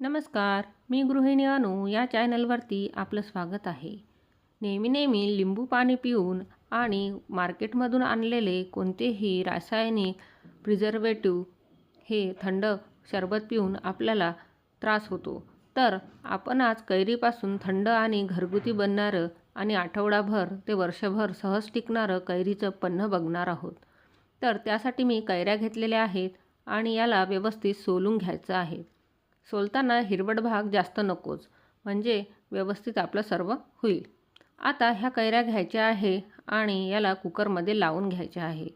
नमस्कार मी गृहिणी अनु या चॅनलवरती आपलं स्वागत आहे. नेहमी नेहमी लिंबू पाणी पिऊन आणि मार्केटमधून आणलेले कोणतेही रासायनिक प्रिझर्वेटिव्ह हे थंड सरबत पिऊन आपल्याला त्रास होतो. तर आपण आज कैरीपासून थंड आणि घरगुती बनणारं आणि आठवडाभर ते वर्षभर सहज टिकणारं कैरीचं पन्ह बघणार आहोत. तर त्यासाठी मी कैऱ्या घेतलेल्या आहेत आणि याला व्यवस्थित सोलून घ्यायचं आहे. सोलताना हिरवट भाग जास्त नकोच म्हणजे व्यवस्थित आपलं सर्व होईल. आता ह्या कैऱ्या घ्यायच्या आहे आणि याला कुकरमध्ये लावून घ्यायच्या आहे.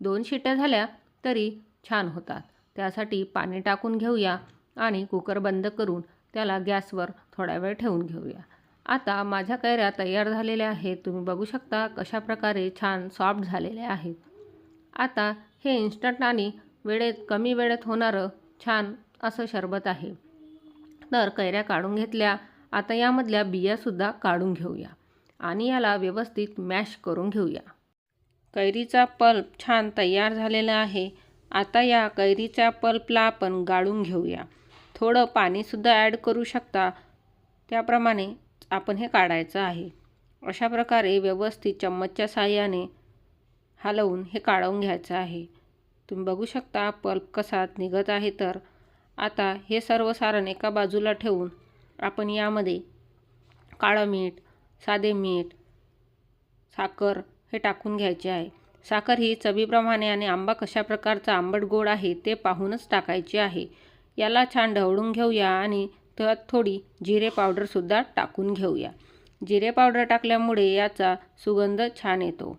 दोन शिट्ट्या झाल्या तरी छान होतात. त्यासाठी पाणी टाकून घेऊया आणि कुकर बंद करून त्याला गॅसवर थोडा वेळ ठेवून घेऊया. आता माझ्या कैऱ्या तयार झालेल्या आहेत. तुम्ही बघू शकता कशा प्रकारे छान सॉफ्ट झालेल्या आहेत. आता हे इन्स्टंट आणि वेळेत कमी वेळेत होणारं छान असं शरबत आहे. तर कैऱ्या काढून घेतल्या. आता यामधल्या बियासुद्धा काढून घेऊया. आणि याला व्यवस्थित मॅश करून घेऊया. कैरीचा पल्प छान तयार झालेला आहे. आता या कैरीच्या पल्पला आपण गाळून घेऊया. थोडं पाणीसुद्धा ॲड करू शकता. त्याप्रमाणे आपण हे काढायचं आहे. अशा प्रकारे व्यवस्थित चम्मचच्या साह्याने हलवून हे काढून घ्यायचं आहे. तुम्ही बघू शकता पल्प कसा निघत आहे तर. आता हे सर्व सारण एका बाजूला ठेवून आपण यामध्ये काळं मीठ साधे मीठ साखर हे टाकून घ्यायचे आहे. साखर ही चवीप्रमाणे आणि आंबा कशा प्रकारचा आंबट गोड आहे ते पाहूनच टाकायचे आहे. याला छान ढवळून घेऊया आणि त्यात थोडी जिरे पावडरसुद्धा टाकून घेऊया. जिरे पावडर टाकल्यामुळे याचा सुगंध छान येतो.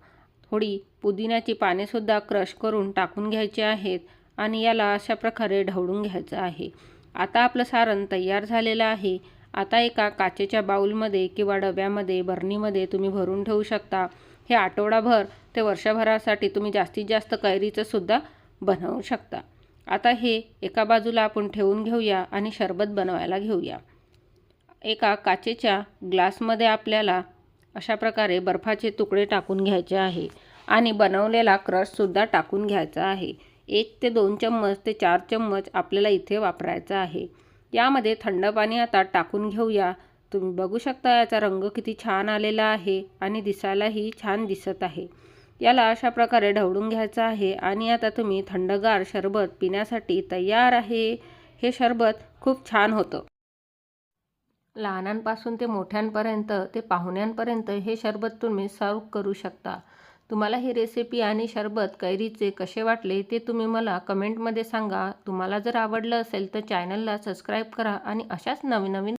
थोडी पुदिन्याची पानेसुद्धा क्रश करून टाकून घ्यायची आहेत. आणि याला अशा प्रकारे ढवळून घ्यायचं आहे. आता आपलं सारण तयार झालेलं आहे. आता एका काचेच्या बाऊलमध्ये किंवा डब्यामध्ये बरणीमध्ये तुम्ही भरून ठेवू शकता. हे आठवडाभर ते वर्षभरासाठी तुम्ही जास्तीत जास्त कैरीचं सुद्धा बनवू शकता. आता हे एका बाजूला आपण ठेवून घेऊया आणि शरबत बनवायला घेऊया. एका काचेच्या ग्लासमध्ये आपल्याला अशा प्रकारे बर्फाचे तुकडे टाकून घ्यायचे आहे आणि बनवलेला क्रशसुद्धा टाकून घ्यायचा आहे. एक ते दोन चम्मच ते चार चम्मच आपल्याला इथे वापरायचा आहे. यामध्ये थंड पाणी आता टाकून घेऊया. तुम्ही बघू शकता याचा रंग किती छान आलेला आहे आणि दिसायलाही छान दिसत आहे. याला अशा प्रकारे ढवळून घ्यायचं आहे आणि आता तुम्ही थंडगार शरबत पिण्यासाठी तयार आहे. हे शरबत खूप छान होतं. लहानांपासून ते मोठ्यांपर्यंत ते पाहुण्यांपर्यंत हे शरबत तुम्ही सर्व करू शकता. तुम्हाला ही रेसिपी आणि शरबत कैरीचे कसे वाटले ते तुम्ही मला कमेंटमध्ये सांगा. तुम्हाला जर आवडलं असेल तर चॅनलला सबस्क्राईब करा आणि अशाच नवीन नवीन